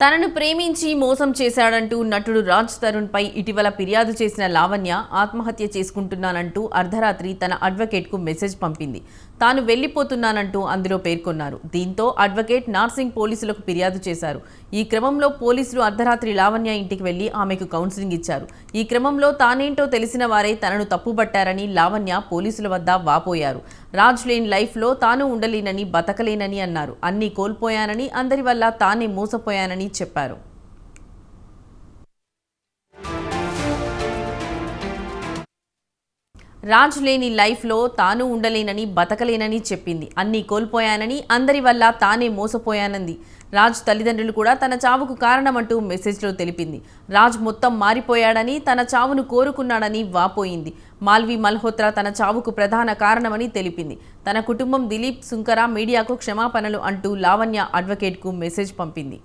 తనను ప్రేమించి మోసం చేశాడంటూ నటుడు రాజ్ తరుణ్ పై ఇటీవల ఫిర్యాదు చేసిన లావణ్య ఆత్మహత్య చేసుకుంటున్నానంటూ అర్ధరాత్రి తన అడ్వకేట్కు మెసేజ్ పంపింది. తాను వెళ్ళిపోతున్నానంటూ అందులో పేర్కొన్నారు. దీంతో అడ్వకేట్ నార్సింగ్ పోలీసులకు ఫిర్యాదు చేశారు. ఈ క్రమంలో పోలీసులు అర్ధరాత్రి లావణ్య ఇంటికి వెళ్ళి ఆమెకు కౌన్సిలింగ్ ఇచ్చారు. ఈ క్రమంలో తానేంటో తెలిసిన వారే తనను తప్పుబట్టారని లావణ్య పోలీసుల వద్ద వాపోయారు. రాజ్ లేని లైఫ్లో తాను ఉండలేనని బతకలేనని అన్నారు. అన్నీ కోల్పోయానని అందరి వల్ల తానే మోసపోయానని చెప్పారు. రాజ్ లేని లైఫ్లో తాను ఉండలేనని బతకలేనని చెప్పింది. అన్నీ కోల్పోయానని అందరి వల్ల తానే మోసపోయానంది. రాజ్ తల్లిదండ్రులు కూడా తన చావుకు కారణమంటూ మెసేజ్లో తెలిపింది. రాజ్ మొత్తం మారిపోయాడని తన చావును కోరుకున్నాడని వాపోయింది. మాల్వి మల్హోత్రా తన చావుకు ప్రధాన కారణమని తెలిపింది. తన కుటుంబం దిలీప్ సుంకర మీడియాకు క్షమాపణలు అంటూ లావణ్య అడ్వకేట్కు మెసేజ్ పంపింది.